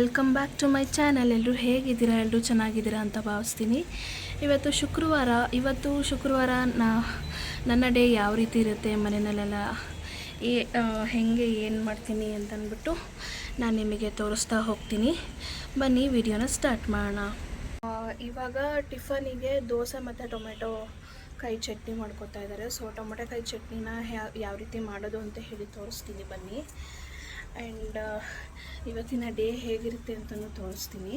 Welcome back to my channel. ಎಲ್ಲರೂ ಹೇಗಿದ್ದೀರಾ? ಎಲ್ಲರೂ ಚೆನ್ನಾಗಿದ್ದೀರಾ ಅಂತ ಭಾವಿಸ್ತೀನಿ. ಇವತ್ತು ಶುಕ್ರವಾರ ಇವತ್ತು ಶುಕ್ರವಾರ ನಾ ನನ್ನ ಡೇ ಯಾವ ರೀತಿ ಇರುತ್ತೆ ಮನೆಯಲ್ಲೆಲ್ಲ ಏ ಹೇಗೆ ಏನು ಮಾಡ್ತೀನಿ ಅಂತಂದ್ಬಿಟ್ಟು ನಾನು ನಿಮಗೆ ತೋರಿಸ್ತಾ ಹೋಗ್ತೀನಿ. ಬನ್ನಿ, ವಿಡಿಯೋನ ಸ್ಟಾರ್ಟ್ ಮಾಡೋಣ. ಇವಾಗ ಟಿಫನಿಗೆ ದೋಸೆ ಮತ್ತು ಟೊಮೆಟೊ ಕೈ ಚಟ್ನಿ ಮಾಡ್ಕೊತಾ ಇದ್ದಾರೆ. ಸೊ, ಟೊಮೆಟೊ ಕೈ ಚಟ್ನಿನ ಯಾವ ರೀತಿ ಮಾಡೋದು ಅಂತ ಹೇಳಿ ತೋರಿಸ್ತೀನಿ. ಬನ್ನಿ. ಆ್ಯಂಡ್ ಇವತ್ತಿನ ಡೇ ಹೇಗಿರುತ್ತೆ ಅಂತಲೂ ತೋರಿಸ್ತೀನಿ.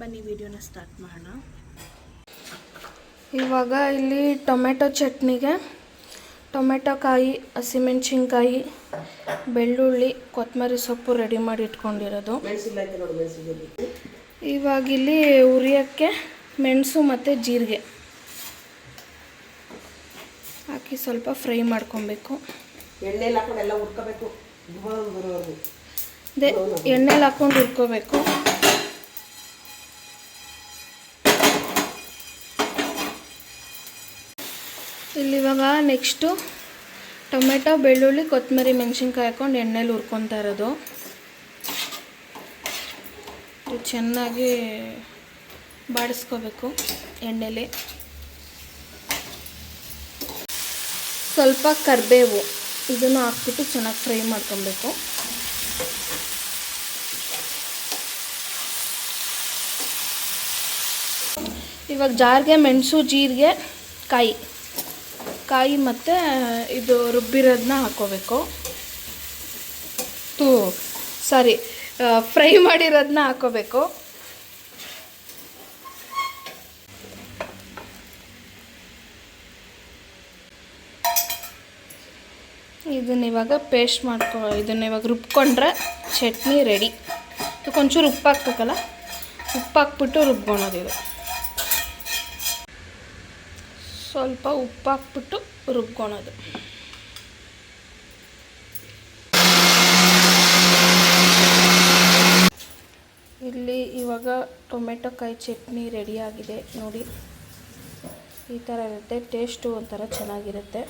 ಬನ್ನಿ ವಿಡಿಯೋನ ಸ್ಟಾರ್ಟ್ ಮಾಡೋಣ. ಇವಾಗ ಇಲ್ಲಿ ಟೊಮೆಟೊ ಚಟ್ನಿಗೆ ಟೊಮೆಟೊ ಕಾಯಿ ಹಸಿಮೆಣ್ಸಿನ್ಕಾಯಿ ಬೆಳ್ಳುಳ್ಳಿ ಕೊತ್ತಂಬರಿ ಸೊಪ್ಪು ರೆಡಿ ಮಾಡಿ ಇಟ್ಕೊಂಡಿರೋದು. ಇವಾಗ ಇಲ್ಲಿ ಉರಿಯೋಕ್ಕೆ ಮೆಣಸು ಮತ್ತು ಜೀರಿಗೆ. ಹಾಕಿ ಸ್ವಲ್ಪ ಫ್ರೈ ಮಾಡ್ಕೊಬೇಕು. ಎಣ್ಣೆ ಹಾಕೊಂಡು ಎಲ್ಲ ಹುರ್ಕೋಬೇಕು. ಅದೇ, ಎಣ್ಣೆಲಿ ಹಾಕ್ಕೊಂಡು ಹುರ್ಕೋಬೇಕು. ಇಲ್ಲಿ ಇವಾಗ ನೆಕ್ಸ್ಟು ಟೊಮೆಟೊ, ಬೆಳ್ಳುಳ್ಳಿ, ಕೊತ್ತಂಬರಿ, ಮೆಣಸಿನ್ಕಾಯಿ ಹಾಕೊಂಡು ಎಣ್ಣೆಲಿ ಹುರ್ಕೊತಾ ಇರೋದು. ಚೆನ್ನಾಗಿ ಬಾಡಿಸ್ಕೋಬೇಕು ಎಣ್ಣೆಲಿ. ಸ್ವಲ್ಪ ಕರಿಬೇವು. ಇದನ್ನು ಹಾಕ್ಬಿಟ್ಟು ಚೆನ್ನಾಗಿ ಫ್ರೈ ಮಾಡ್ಕೊಬೇಕು. ಇವಾಗ ಜಾರಿಗೆ ಮೆಣಸು, ಜೀರಿಗೆ, ಕಾಯಿ. ಕಾಯಿ ಮತ್ತು ಇದು ರುಬ್ಬಿರೋದನ್ನ ಹಾಕೋಬೇಕು. ತೂ, ಸಾರಿ ಫ್ರೈ ಮಾಡಿರೋದನ್ನ ಹಾಕೋಬೇಕು. ಇದನ್ನ ಇವಾಗ ಪೇಸ್ಟ್ ಮಾಡ್ಕೊ, ಇದನ್ನ ಇವಾಗ ರುಬ್ಕೊಂಡ್ರೆ ಚಟ್ನಿ ರೆಡಿ ಇದಕ್ಕೊಂಚೂರು ಉಪ್ಪು ಹಾಕ್ಬೇಕಲ್ಲ? ಉಪ್ಪು ಹಾಕ್ಬಿಟ್ಟು ರುಬ್ಕೊಳೋದು ಇದು. ಸ್ವಲ್ಪ ಉಪ್ಪು ಹಾಕ್ಬಿಟ್ಟು ರುಬ್ಕೊಳೋದು ಇಲ್ಲಿ ಇವಾಗ ಟೊಮೆಟೊ ಕಾಯಿ ಚಟ್ನಿ ರೆಡಿಯಾಗಿದೆ ನೋಡಿ, ಈ ಥರ ಇರುತ್ತೆ. ಟೇಸ್ಟು ಒಂಥರ ಚೆನ್ನಾಗಿರುತ್ತೆ.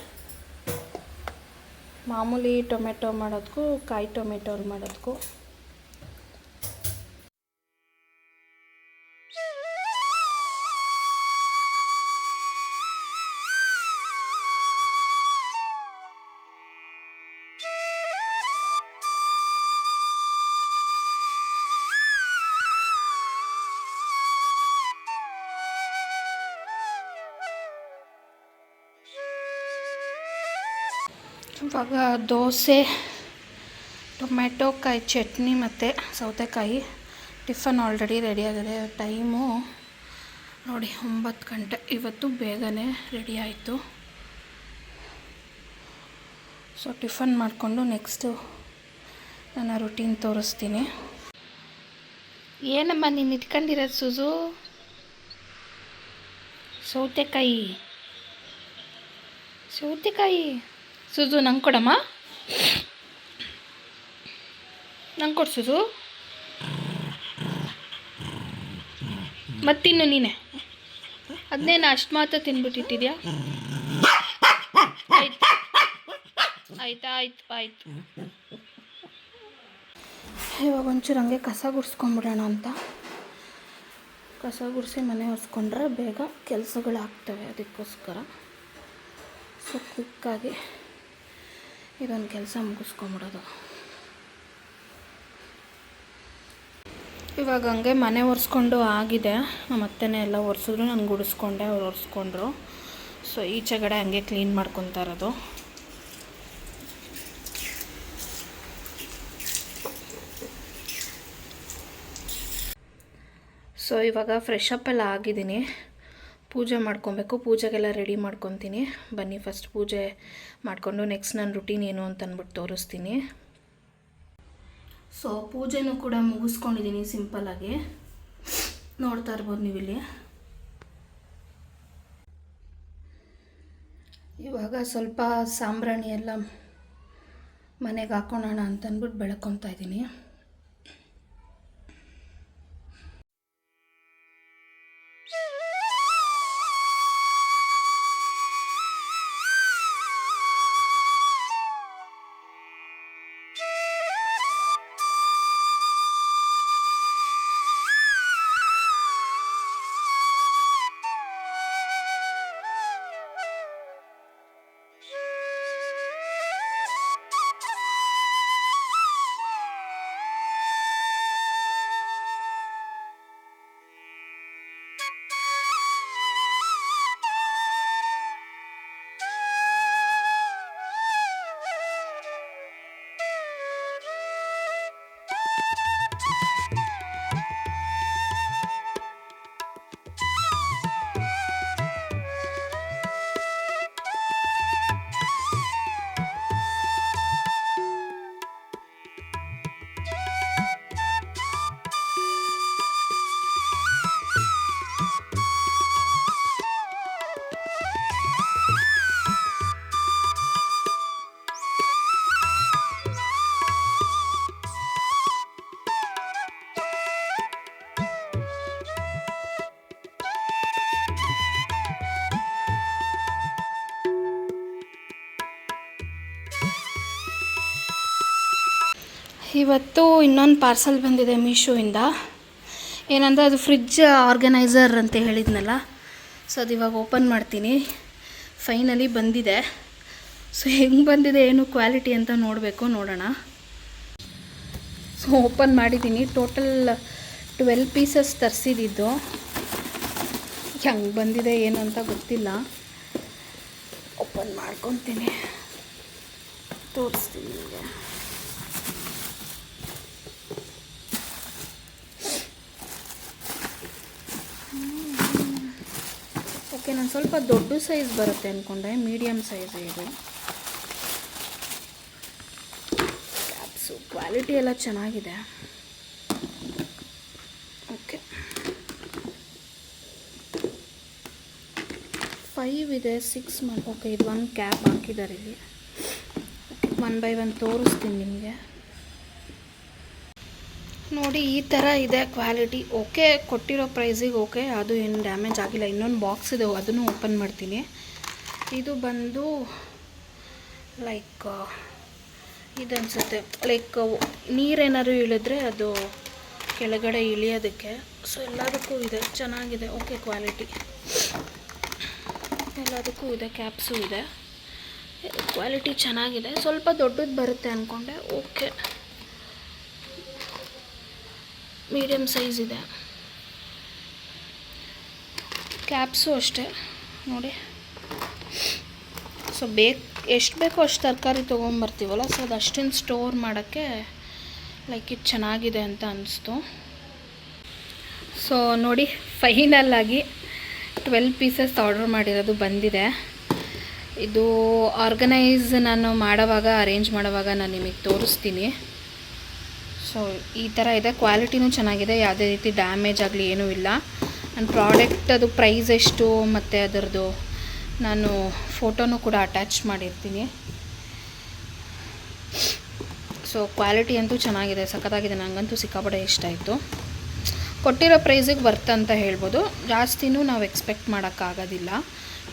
ಮಾಮೂಲಿ ಟೊಮೆಟೊ ಮಾಡೋದಕ್ಕೂ ಕಾಯಿ ಟೊಮೆಟೊ ಮಾಡೋದಕ್ಕೂ ಇವಾಗ ದೋಸೆ ಟೊಮೆಟೊ ಕಾಯಿ ಚಟ್ನಿ ಮತ್ತು ಸೌತೆಕಾಯಿ ಟಿಫನ್ ಆಲ್ರೆಡಿ ರೆಡಿಯಾಗಿದೆ ಟೈಮು ನೋಡಿ ಒಂಬತ್ತು ಗಂಟೆ. ಇವತ್ತು ಬೇಗನೆ ರೆಡಿ ಆಯಿತು. ಸೊ ಟಿಫನ್ ಮಾಡಿಕೊಂಡು ನೆಕ್ಸ್ಟು ನನ್ನ ರುಟೀನ್ ತೋರಿಸ್ತೀನಿ. ಏನಮ್ಮ ನೀನು ಇಟ್ಕೊಂಡಿರೋದು ಸುಜು? ಸೌತೆಕಾಯಿ. ಸೌತೆಕಾಯಿ? ಸುಜು, ನಂಗೆ ಕೊಡಮ್ಮ. ನಂಗೆ ಕೊಡು ಸುಜು. ಮತ್ತಿನ್ನು ನೀನೆ. ಅದನ್ನೇನು ಅಷ್ಟು ಮಾತ್ರ ತಿನ್ಬಿಟ್ಟಿಟ್ಟಿದ್ಯಾ? ಆಯ್ತು. ಆಯ್ತಾ, ಆಯ್ತು ಆಯ್ತು. ಇವಾಗ ಒಂಚೂರು ಹಂಗೆ ಕಸ ಗುಡಿಸ್ಕೊಂಬಿಡೋಣ ಅಂತ. ಕಸ ಗುಡಿಸಿ ಮನೆ ಒರೆಸ್ಕೊಂಡ್ರೆ ಬೇಗ ಕೆಲಸಗಳು ಆಗ್ತವೆ ಅದಕ್ಕೋಸ್ಕರ ಸೊ ಕ್ವಿಕ್ಕಾಗಿ ಇದೊಂದು ಕೆಲಸ ಮುಗಿಸ್ಕೊಂಬಿಡೋದು. ಇವಾಗ ಹಂಗೆ ಮನೆ ಒರೆಸ್ಕೊಂಡು ಆಗಿದೆ. ನಮ್ಮ ಅತ್ತೆನೇ ಎಲ್ಲ ಒರೆಸಿದ್ರು ನಾನು ಗುಡಿಸ್ಕೊಂಡೆ, ಅವ್ರು ಒರೆಸ್ಕೊಂಡ್ರು. ಸೊ ಈಚೆಗಡೆ ಹಂಗೆ ಕ್ಲೀನ್ ಮಾಡ್ಕೊತಾ ಇರೋದು. ಸೊ ಇವಾಗ ಫ್ರೆಶ್ ಅಪ್ ಎಲ್ಲ ಆಗಿದ್ದೀನಿ. ಪೂಜೆ ಮಾಡ್ಕೊಬೇಕು, ಪೂಜೆಗೆಲ್ಲ ರೆಡಿ ಮಾಡ್ಕೊತೀನಿ. ಬನ್ನಿ ಫಸ್ಟ್ ಪೂಜೆ ಮಾಡಿಕೊಂಡು ನೆಕ್ಸ್ಟ್ ನನ್ನ ರುಟೀನ್ ಏನು ಅಂತ ಅಂದ್ಬಿಟ್ಟು ತೋರಿಸ್ತೀನಿ. ಸೊ ಪೂಜೆನೂ ಕೂಡ ಮುಗಿಸ್ಕೊಂಡಿದ್ದೀನಿ ಸಿಂಪಲ್ಲಾಗಿ ನೋಡ್ತಾ ಇರ್ಬೋದು ನೀವು ಇಲ್ಲಿ ಇವಾಗ ಸ್ವಲ್ಪ ಸಾಂಬ್ರಾಣಿ ಎಲ್ಲ ಮನೆಗೆ ಹಾಕೋಣ ಅಂತಂದ್ಬಿಟ್ಟು ಬೆಳ್ಕೊತಾ ಇದ್ದೀನಿ. ಇವತ್ತು ಇನ್ನೊಂದು ಪಾರ್ಸಲ್ ಬಂದಿದೆ ಮೀಶೋಯಿಂದ. ಏನಂದರೆ ಅದು ಫ್ರಿಜ್ ಆರ್ಗನೈಸರ್ ಅಂತ ಹೇಳಿದ್ನಲ್ಲ, ಸೊ ಅದು ಇವಾಗ ಓಪನ್ ಮಾಡ್ತೀನಿ. ಫೈನಲಿ ಬಂದಿದೆ. ಸೊ ಹೆಂಗೆ ಬಂದಿದೆ, ಏನು ಕ್ವಾಲಿಟಿ ಅಂತ ನೋಡಬೇಕು, ನೋಡೋಣ. ಸೊ ಓಪನ್ ಮಾಡಿದ್ದೀನಿ. ಟೋಟಲ್ ಟ್ವೆಲ್ ಪೀಸಸ್ ತರಿಸಿದ್ದು ಹೆಂಗೆ ಬಂದಿದೆ, ಏನು ಅಂತ ಗೊತ್ತಿಲ್ಲ. ಓಪನ್ ಮಾಡ್ಕೊತೀನಿ. ತೋರಿಸ್ತೀನಿ ನಿಮಗೆ ಓಕೆ ನಾನು ಸ್ವಲ್ಪ ದೊಡ್ಡ ಸೈಜ್ ಬರುತ್ತೆ ಅಂದ್ಕೊಂಡೆ ಮೀಡಿಯಮ್ ಸೈಜ್ ಇದು. ಕ್ಯಾಪ್ಸು ಕ್ವಾಲಿಟಿ ಎಲ್ಲ ಚೆನ್ನಾಗಿದೆ. ಓಕೆ ಫೈವ್ ಇದೆ ಸಿಕ್ಸ್ ಮಾಡಿ ಓಕೆ ಇದು ಒಂದು ಕ್ಯಾಪ್ ಹಾಕಿದ್ದಾರೆ ಇಲ್ಲಿ. ಒನ್ ಬೈ ಒನ್ ತೋರಿಸ್ತೀನಿ ನಿಮಗೆ. ನೋಡಿ, ಈ ಥರ ಇದೆ ಕ್ವಾಲಿಟಿ. ಓಕೆ, ಕೊಟ್ಟಿರೋ ಪ್ರೈಸಿಗೆ ಓಕೆ, ಅದು ಏನು ಡ್ಯಾಮೇಜ್ ಆಗಿಲ್ಲ. ಇನ್ನೊಂದು ಬಾಕ್ಸ್ ಇದೆ, ಅದನ್ನು ಓಪನ್ ಮಾಡ್ತೀನಿ. ಇದು ಬಂದು, ಲೈಕ್, ಇದನ್ಸುತ್ತೆ. ಲೈಕ್, ನೀರೇನಾದ್ರು ಇಳಿದ್ರೆ ಅದು ಕೆಳಗಡೆ ಇಳಿಯೋದಕ್ಕೆ. ಸೊ, ಎಲ್ಲದಕ್ಕೂ ಇದೆ. ಚೆನ್ನಾಗಿದೆ. Okay, quality. ಎಲ್ಲದಕ್ಕೂ ಇದೆ, ಕ್ಯಾಪ್ಸು ಇದೆ. ಕ್ವಾಲಿಟಿ ಚೆನ್ನಾಗಿದೆ. ಸ್ವಲ್ಪ ದೊಡ್ಡದು ಬರುತ್ತೆ ಅಂದ್ಕೊಂಡೆ ಓಕೆ. ಮೀಡಿಯಮ್ ಸೈಜ್ ಇದೆ. ಕ್ಯಾಪ್ಸು ಅಷ್ಟೇ, ನೋಡಿ. ಸೊ ಬೇಕು, ಎಷ್ಟು ಬೇಕೋ ಅಷ್ಟು ತರಕಾರಿ ತೊಗೊಂಬರ್ತೀವಲ್ಲ ಸೊ ಅದು ಅಷ್ಟನ್ನು ಸ್ಟೋರ್ ಮಾಡೋಕ್ಕೆ ಲೈಕ್ ಇದು ಚೆನ್ನಾಗಿದೆ ಅಂತ ಅನಿಸ್ತು. ಸೊ ನೋಡಿ ಫೈನಲ್ ಆಗಿ ಟ್ವೆಲ್ ಪೀಸಸ್ ಆರ್ಡರ್ ಮಾಡಿರೋದು ಬಂದಿದೆ. ಇದು ಆರ್ಗನೈಸ್ ನಾನು ಮಾಡೋವಾಗ ಅರೇಂಜ್ ಮಾಡೋವಾಗ ನಾನು ನಿಮಗೆ ತೋರಿಸ್ತೀನಿ. ಸೊ ಈ ಥರ ಇದೆ. ಕ್ವಾಲಿಟಿನೂ ಚೆನ್ನಾಗಿದೆ. ಯಾವುದೇ ರೀತಿ ಡ್ಯಾಮೇಜ್ ಆಗಲಿ ಏನೂ ಇಲ್ಲ. ನನ್ನ ಪ್ರಾಡಕ್ಟ್ ಅದು ಪ್ರೈಸ್ ಎಷ್ಟು ಮತ್ತು ಅದರದ್ದು ನಾನು ಫೋಟೋನು ಕೂಡ ಅಟ್ಯಾಚ್ ಮಾಡಿರ್ತೀನಿ. ಸೊ ಕ್ವಾಲಿಟಿ ಅಂತೂ ಚೆನ್ನಾಗಿದೆ. ಸಖತ್ತಾಗಿದೆ. ನನಗಂತೂ ಸಿಕ್ಕಾಪಡೆ ಇಷ್ಟ ಆಯಿತು. ಕೊಟ್ಟಿರೋ ಪ್ರೈಸಿಗೆ ಬರ್ತ ಅಂತ ಹೇಳ್ಬೋದು. ಜಾಸ್ತಿನೂ ನಾವು ಎಕ್ಸ್ಪೆಕ್ಟ್ ಮಾಡೋಕ್ಕಾಗೋದಿಲ್ಲ.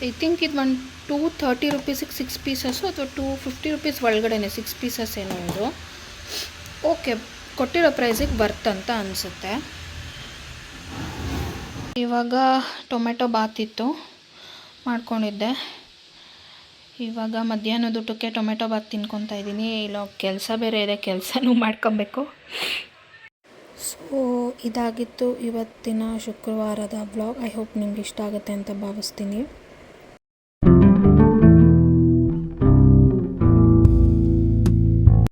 ಐ ಥಿಂಕ್ ಇದು ಒಂದು ಟೂ ತರ್ಟಿ ರುಪೀಸಿಗೆ ಸಿಕ್ಸ್ ಪೀಸಸ್ಸು ಅಥವಾ ಟೂ ಫಿಫ್ಟಿ ರುಪೀಸ್ ಒಳಗಡೆನೆ ಸಿಕ್ಸ್ ಪೀಸಸ್ ಏನೋ ಇದು. ಓಕೆ ಕೊಟ್ಟಿರೋ ಪ್ರೈಸಿಗೆ ಬರ್ತಂತ ಅನಿಸುತ್ತೆ. ಇವಾಗ ಟೊಮೆಟೊ ಬಾತ್ ಇತ್ತು, ಮಾಡ್ಕೊಂಡಿದ್ದೆ. ಇವಾಗ ಮಧ್ಯಾಹ್ನದ ಊಟಕ್ಕೆ ಟೊಮೆಟೊ ಬಾತ್ ತಿನ್ಕೊತಾ ಇದ್ದೀನಿ. ಇಲ್ಲ ಕೆಲಸ ಬೇರೆ ಇದೆ, ಕೆಲಸನೂ ಮಾಡ್ಕೊಬೇಕು. ಸೊ ಇದಾಗಿತ್ತು ಇವತ್ತಿನ ಶುಕ್ರವಾರದ ಬ್ಲಾಗ್ ಐ ಹೋಪ್ ನಿಮ್ಗೆ ಇಷ್ಟ ಆಗುತ್ತೆ ಅಂತ ಭಾವಿಸ್ತೀನಿ.